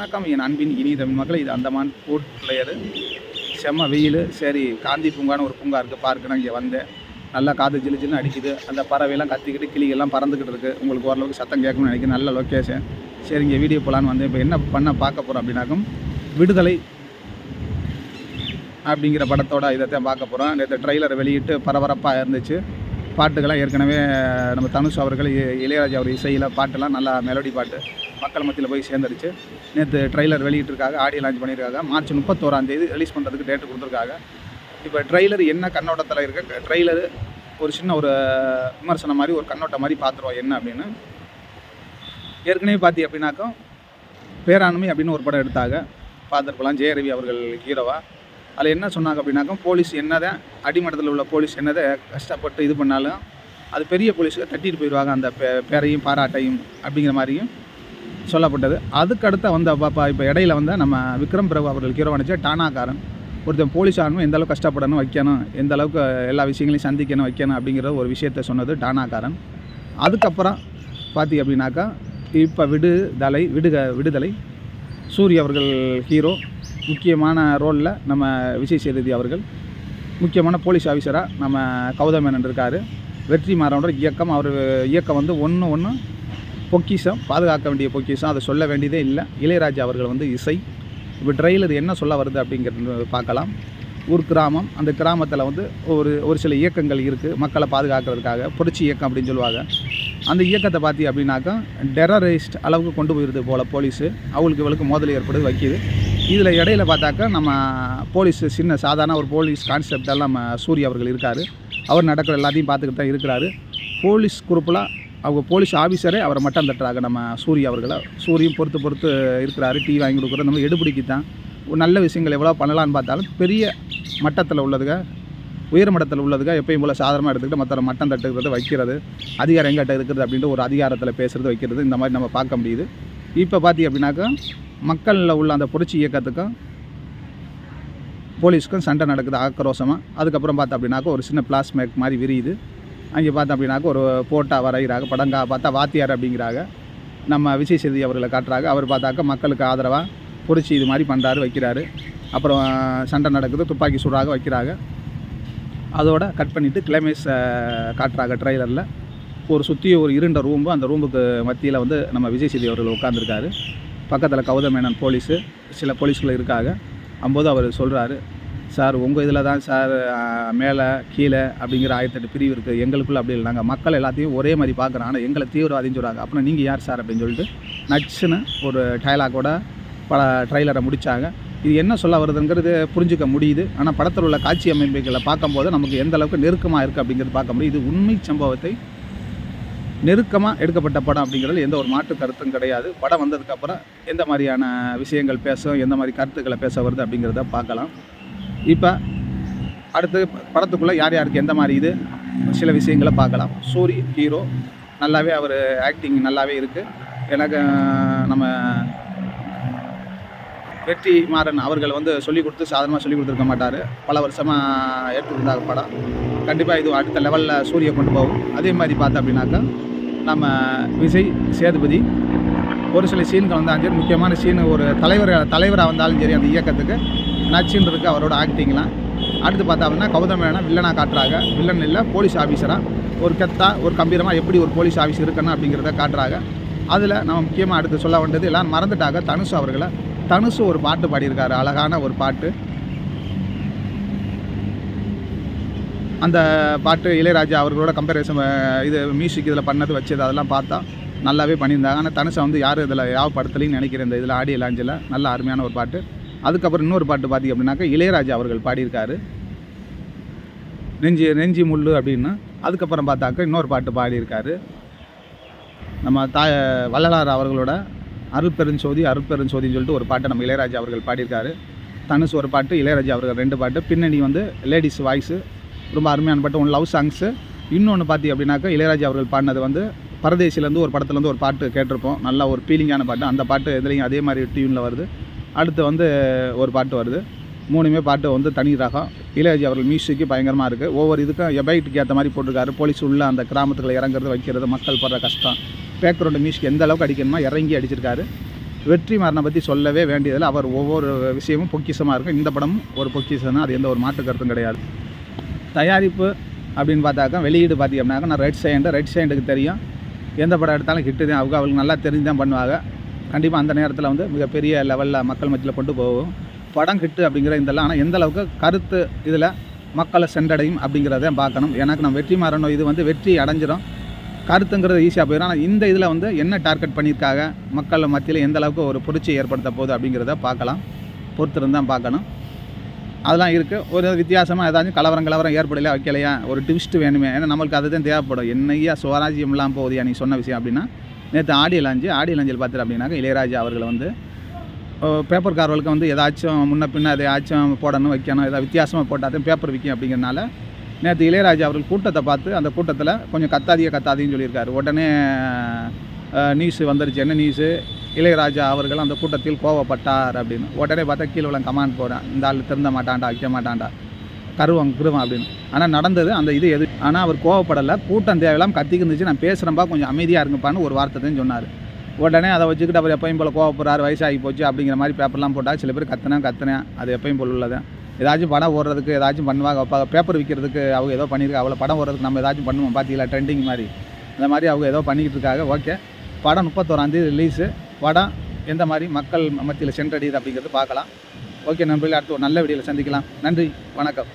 வணக்கம். என் அன்பின் இனிய தமிழ் மக்கள் இது அந்தமான் ஃபுட் பிளேயரு செம்ம வெயில். சரி காந்தி பூங்கான்னு ஒரு பூங்கா இருக்குது பார்க்குன்னு இங்கே வந்தேன். நல்லா காற்று ஜிலு ஜிலுன்னு அடிக்குது. அந்த பறவையெல்லாம் கத்திக்கிட்டு கிளிகள்லாம் பறந்துக்கிட்டு இருக்குது உங்களுக்கு ஓரளவுக்கு சத்தம் கேட்கணும்னு நினைக்கிறேன். நல்ல லொக்கேஷன் சரி இங்கே வீடியோ போகலான்னு வந்தேன். இப்போ என்ன பண்ண பார்க்க போகிறோம் அப்படின்னாக்கும் விடுதலை அப்படிங்கிற படத்தோட இதைத்தான் பார்க்க போகிறோம் நேற்று ட்ரைலர் வெளியிட்டு பரபரப்பாக இருந்துச்சு. பாட்டுகள்லாம் ஏற்கனவே நம்ம தனுஷ் அவர்கள் இ- இளையராஜா அவர் இசையில் பாட்டெல்லாம் நல்லா மெலடி பாட்டு மக்கள் மத்தியில் போய் சேர்ந்துருச்சு. நேற்று ட்ரைலர் வெளியிட்டிருக்காங்க ஆடியோ லான்ச் பண்ணியிருக்காங்க. மார்ச் முப்பத்தோராந்தேதி ரிலீஸ் பண்ணுறதுக்கு டேட்டு கொடுத்துருக்காங்க. இப்போ ட்ரெய்லர் என்ன கண்ணோட்டத்தில் இருக்க? ட்ரைலரு ஒரு சின்ன ஒரு விமர்சனம் மாதிரி ஒரு கண்ணோட்டம் மாதிரி பார்த்துருவோம் என்ன அப்படின்னு? ஏற்கனவே பார்த்தி அப்படின்னாக்கா பேராண்மை அப்படின்னு ஒரு படம் எடுத்தாங்க. பார்த்துருக்கலாம் ஜெயரவி அவர்கள் ஹீரோவாக அதில் என்ன சொன்னாங்க அப்படின்னாக்கா போலீஸ் என்னதான் அடிமட்டத்தில் உள்ள போலீஸ் என்னதை கஷ்டப்பட்டு இது பண்ணாலும் அது பெரிய போலீஸுக்கு தட்டிட்டு போயிடுவாங்க அந்த பே பேரையும் பாராட்டையும் அப்படிங்கிற மாதிரியும் சொல்லப்பட்டது. அதுக்கடுத்த வந்த பாப்பா இப்போ இடையில வந்த நம்ம விக்ரம் பிரபு அவர்கள் ஹீரோ நினச்ச டானாக்காரன் ஒருத்தன் போலீஸ் ஆகணும் எந்த அளவுக்கு கஷ்டப்படணும் வைக்கணும் எந்த அளவுக்கு எல்லா விஷயங்களையும் சந்திக்கணும் வைக்கணும் அப்படிங்கிற ஒரு விஷயத்த சொன்னது டானாக்காரன். அதுக்கப்புறம் பார்த்தி அப்படின்னாக்கா இப்போ விடுதலை விடுக விடுதலை சூரிய அவர்கள் ஹீரோ முக்கியமான ரோலில் நம்ம விஜய் சேதுபதி அவர்கள். முக்கியமான போலீஸ் ஆஃபீஸராக நம்ம கௌதமேனன் இருக்கார். வெற்றி மாறனோட இயக்கம் அவர் இயக்கம் வந்து ஒன்று ஒன்று பொக்கிஷம் பாதுகாக்க வேண்டிய பொக்கிஷம். அதை சொல்ல வேண்டியதே இல்லை. இளையராஜா அவர்கள் வந்து இசை. இப்போ ட்ரெயிலர் என்ன சொல்ல வருது அப்படிங்கிறது பார்க்கலாம். ஒரு கிராமம் அந்த கிராமத்தில் வந்து ஒரு ஒரு சில இயக்கங்கள் இருக்குது மக்களை பாதுகாக்கிறதுக்காக புரட்சி இயக்கம் அப்படின்னு சொல்லுவாங்க. அந்த இயக்கத்தை பார்த்தி அப்படின்னாக்கா டெரரைஸ்ட் அளவுக்கு கொண்டு போயிருது போல் போலீஸு. அவங்களுக்கு இவளுக்கு மோதல் ஏற்படுது வைக்கிது இதில் இடையில பார்த்தாக்கா நம்ம போலீஸ் சின்ன சாதாரண ஒரு போலீஸ் கான்செப்டெல்லாம் நம்ம சூரிய அவர்கள் இருக்கார். அவர் நடக்கிற எல்லாத்தையும் பார்த்துக்கிட்டு தான் இருக்கிறாரு. போலீஸ் குரூப்பில் அவங்க போலீஸ் ஆஃபீஸரே அவரை மட்டம் தட்டுறாங்க நம்ம சூரிய அவர்களை. சூரியும் பொறுத்து பொறுத்து இருக்கிறாரு டீ வாங்கி கொடுக்குறது நம்ம எடுபிடிக்கு தான். ஒரு நல்ல விஷயங்கள் எவ்வளோ பண்ணலான்னு பார்த்தாலும் பெரிய மட்டத்தில் உள்ளதுங்க உயர் மட்டத்தில் உள்ளதுங்க எப்பயும் போல் சாதாரணமாக எடுத்துக்கிட்டு மற்ற மட்டம் தட்டுக்கிறது வைக்கிறது அதிகாரம் எங்கிட்ட இருக்கிறது அப்படின்ட்டு ஒரு அதிகாரத்தில் பேசுகிறது வைக்கிறது இந்த மாதிரி நம்ம பார்க்க முடியுது. இப்போ பார்த்தி அப்படின்னாக்கா மக்களில் உள்ள அந்த புரட்சி இயக்கத்துக்கும் போலீஸ்க்கும் சண்டை நடக்குது ஆக்ரோஷமாக அதுக்கப்புறம் பார்த்தா அப்படின்னாக்கா ஒரு சின்ன பிளாஸ்மேக் மாதிரி விரியுது. அங்கே பார்த்தா அப்படின்னாக்கா ஒரு போட்டா வரைகிறாங்க படங்கா பார்த்தா வாத்தியார் அப்படிங்கிறாங்க. நம்ம விஜய் சேதி அவர்களை காட்டுறாங்க. அவர் பார்த்தாக்கா மக்களுக்கு ஆதரவாக பொறிச்சி இது மாதிரி பண்ணுறாரு வைக்கிறாரு. அப்புறம் சண்டை நடக்குது துப்பாக்கி சூடாக வைக்கிறாங்க. அதோட கட் பண்ணிவிட்டு கிளைமேஸ் காட்டுறாங்க ட்ரைலரில் ஒரு சுற்றி ஒரு இருண்ட ரூம்பு அந்த ரூமுக்கு மத்தியில் வந்து நம்ம விஜய் சேதி அவர்கள் உட்காந்துருக்காரு பக்கத்தில் கௌதமேனன் போலீஸு சில போலீஸ்கள் இருக்காங்க. அம்போது அவர் சொல்கிறாரு சார் உங்கள் இதில் தான் சார் மேலே கீழே அப்படிங்கிற ஆயிரத்தெட்டு பிரிவு இருக்குது எங்களுக்குள்ளே அப்படி இல்லை. நாங்கள் மக்கள் எல்லாத்தையும் ஒரே மாதிரி பார்க்குறோம் ஆனால் எங்களை தீவிரவாதின்னு சொல்கிறாங்க அப்புறம் நீங்கள் யார் சார் அப்படின்னு சொல்லிட்டு நச்சுன்னு ஒரு டைலாகோட பல ட்ரைலரை முடித்தாங்க இது என்ன சொல்ல வருதுங்கிறது புரிஞ்சுக்க முடியுது. ஆனால் படத்தில் உள்ள காட்சி அமைப்புகளை பார்க்கும்போது நமக்கு எந்த அளவுக்கு நெருக்கமாக இருக்குது அப்படிங்கிறது பார்க்க முடியுது. இது உண்மை சம்பவத்தை நெருக்கமாக எடுக்கப்பட்ட படம் அப்படிங்கிறது எந்த ஒரு மாற்று கருத்தும் கிடையாது. படம் வந்ததுக்கப்புறம் எந்த மாதிரியான விஷயங்கள் பேசும் எந்த மாதிரி கருத்துக்களை பேச வருது அப்படிங்கிறத பார்க்கலாம். இப்போ அடுத்து படத்துக்குள்ளே யார் யாருக்கு எந்த மாதிரி இது சில விஷயங்களை பார்க்கலாம். சூரி ஹீரோ நல்லாவே அவர் ஆக்டிங் நல்லாவே இருக்குது எனக்கு நம்ம வெற்றி மாறன் அவர்கள் வந்து சொல்லிக் கொடுத்து சாதாரணமாக சொல்லிக் கொடுத்துருக்க மாட்டார். பல வருஷமாக ஏற்றுக்கிட்டாங்க படம். கண்டிப்பாக இது அடுத்த லெவலில் சூரிய கொண்டு போகும். அதே மாதிரி பார்த்தா அப்படின்னாக்கா நம்ம விஜய் சேதுபதி. ஒரு சில சீன்கள் வந்தாலும் சரி முக்கியமான சீன் ஒரு தலைவர் தலைவராக வந்தாலும் சரி அந்த இயக்கத்துக்கு நச்சுன்னு அவரோட ஆக்டிங்லாம் அடுத்து பார்த்தா அப்படின்னா கௌதமேனா வில்லனாக காட்டுறாங்க. வில்லன் இல்லை போலீஸ் ஆஃபீஸராக ஒரு கெத்தா ஒரு கம்பீரமாக எப்படி ஒரு போலீஸ் ஆஃபீஸ் இருக்கணும் அப்படிங்கிறத காட்டுறாங்க. அதில் நம்ம முக்கியமாக அடுத்து சொல்ல வேண்டியது எல்லாம் மறந்துட்டாங்க. தனுஷ் அவர்களை. தனுஷு ஒரு பாட்டு பாடியிருக்காரு அழகான ஒரு பாட்டு. அந்த பாட்டு இளையராஜா அவர்களோட கம்பேரிசன் இது மியூசிக் இதில் பண்ணது வச்சது அதெல்லாம் பார்த்தா நல்லாவே பண்ணியிருந்தாங்க. ஆனால் தனுஷை வந்து யார் இதில் யாவ படத்துலையும் நினைக்கிறேன் இந்த இதில் ஆடியோ லாஞ்சில் நல்ல அருமையான ஒரு பாட்டு. அதுக்கப்புறம் இன்னொரு பாட்டு பார்த்திங்க அப்படின்னாக்கா இளையராஜா அவர்கள் பாடியிருக்காரு. நெஞ்சி நெஞ்சி முள் அப்படின்னு அதுக்கப்புறம் பார்த்தாக்க இன்னொரு பாட்டு பாடியிருக்காரு. நம்ம தாய வள்ளலார் அவர்களோட அருள் பெருஞ்சோதி அருள் பெருஞ்சோதின்னு சொல்லிட்டு ஒரு பாட்டை நம்ம இளையராஜா அவர்கள் பாடியிருக்காரு. தனுஷ் ஒரு பாட்டு இளையராஜா அவர்கள் ரெண்டு பாட்டு. பின்னணி வந்து லேடிஸ் வாய்ஸு ரொம்ப அருமையான பாட்டு ஒன்று லவ் சாங்ஸு இன்னொன்று பார்த்தி அப்படின்னாக்கா இளையராஜா அவர்கள் பாடினது வந்து பரதேசிலேருந்து ஒரு படத்துலேருந்து ஒரு பாட்டு கேட்டிருப்போம். நல்ல ஒரு ஃபீலிங்கான பாட்டு. அந்த பாட்டு இதுலேயும் அதே மாதிரி டியூனில் வருது. அடுத்து வந்து ஒரு பாட்டு வருது. மூணுமே பாட்டு வந்து தனி ரகம். இளையராஜா அவர்கள் மியூசிக்கு பயங்கரமாக இருக்குது ஒவ்வொரு இதுக்கும் எபைட்டுக்கு ஏற்ற மாதிரி போட்டிருக்காரு. போலீஸ் உள்ள அந்த கிராமத்துக்குள்ள இறங்குறது வைக்கிறது மக்கள் படுற கஷ்டம். பேக்ரவுண்டு மியூசிக் எந்த அளவுக்கு அடிக்கணுமோ இறங்கி அடிச்சிருக்காரு. வெற்றி மாறனை பற்றி சொல்லவே வேண்டியதில் அவர் ஒவ்வொரு விஷயமும் பொக்கிஷமாக இருக்கும் இந்த படமும் ஒரு பொக்கிசம் தான் அது எந்த ஒரு மாற்று கருத்தும் கிடையாது. தயாரிப்பு அப்படின்னு பார்த்தாக்கா வெளியீடு பார்த்தீங்கன்னாக்கா நான் ரெட் சைண்டு ரெட் சைண்டுக்கு தெரியும். எந்த படம் எடுத்தாலும் ஹிட்டு தான். அவங்க அவங்களுக்கு நல்லா தெரிஞ்சு தான் பண்ணுவாங்க. கண்டிப்பாக அந்த நேரத்தில் வந்து மிகப்பெரிய லெவலில் மக்கள் மத்தியில் கொண்டு போகும். படம் ஹிட்டு அப்படிங்கிற இதெல்லாம் ஆனால் எந்த அளவுக்கு கருத்து இதில் மக்களை சென்றடையும் அப்படிங்கிறத பார்க்கணும். எனக்கு நம்ம வெற்றி மாறணும் இது வந்து வெற்றி அடைஞ்சிரும். கருத்துங்கிறது ஈஸியாக போயிடும் ஆனால் இந்த இதில் வந்து என்ன டார்கெட் பண்ணியிருக்காங்க? மக்கள் மத்தியில் எந்த அளவுக்கு ஒரு புரட்சி ஏற்படுத்த போகுது அப்படிங்கிறத பார்க்கலாம். பொறுத்திருந்தான் பார்க்கணும். அதெல்லாம் இருக்குது ஒரு வித்தியாசமாக ஏதாச்சும் கலவரம் கலவரம் ஏற்படலையா வைக்கலையா? ஒரு ட்விஸ்ட் வேணுமே. ஏன்னா நம்மளுக்கு அதுதான் தேவைப்படும். என்னையா சுவராஜ்யம் இல்லாமல் போகுதுயா நீ சொன்ன விஷயம் அப்படின்னா நேற்று ஆடியில் அஞ்சு ஆடியோ அஞ்சல் பார்த்துட்டு அப்படின்னாக்கா இளையராஜா அவர்களை வந்து பேப்பர் காரர்களுக்கு வந்து ஏதாச்சும் முன்ன பின்ன எதையாச்சும் போடணும் வைக்கணும் ஏதாவது வித்தியாசமாக போட்டால் தான் பேப்பர் விற்கும் அப்படிங்கிறனால நேற்று இளையராஜா அவர்கள் கூட்டத்தை பார்த்து அந்த கூட்டத்தில் கொஞ்சம் கத்தாதிய கத்தாதின்னு சொல்லியிருக்காரு. உடனே நியூஸு வந்துருச்சு. என்ன நியூஸு இளையராஜா அவர்கள் அந்த கூட்டத்தில் கோவப்பட்டார் அப்படின்னு. உடனே பார்த்தா கீழே உள்ள கமாண்ட் போகிறேன் இந்த ஆள் திருந்த மாட்டான்டா வைக்க மாட்டான்டா. கருவம் குருவம் அப்படின்னு. ஆனால் நடந்தது அந்த இது எது? ஆனால் அவர் கோவப்படலை. கூட்டம் தேவையெல்லாம் கத்திக்கிந்துச்சு நான் பேசுகிறேன்பா கொஞ்சம் அமைதியாக இருங்கப்பான்னு ஒரு வார்த்தைன்னு சொன்னார். உடனே அதை வச்சுக்கிட்டு அவர் எப்பயும் போல் கோவப்படுறாரு. வயசாகி போச்சு அப்படிங்கிற மாதிரி பேப்பர்லாம் போட்டால் சில பேர் கத்துனேன் கத்துனேன் அது எப்பயும் போல் உள்ளது. ஏதாச்சும் படம் ஓடுறதுக்கு ஏதாச்சும் பண்ணுவாங்க. வைப்பாங்க பேப்பர் விற்கிறதுக்கு அவங்க ஏதோ பண்ணியிருக்காங்க அவ்வளோ படம் ஓடுறதுக்கு நம்ம ஏதாச்சும் பண்ணுவோம். பார்த்தீங்களா ட்ரெண்டிங் மாதிரி. அந்த மாதிரி அவங்க ஏதோ பண்ணிக்கிட்டு இருக்காங்க. ஓகே படம் முப்பத்தோராந்தேதி ரிலீஸு படம் எந்த மாதிரி மக்கள் மத்தியில் சென்றடையுது அப்படிங்கிறது பார்க்கலாம். ஓகே நண்பர்களே அடுத்து ஒரு நல்ல வீடியோவில் சந்திக்கலாம். நன்றி வணக்கம்.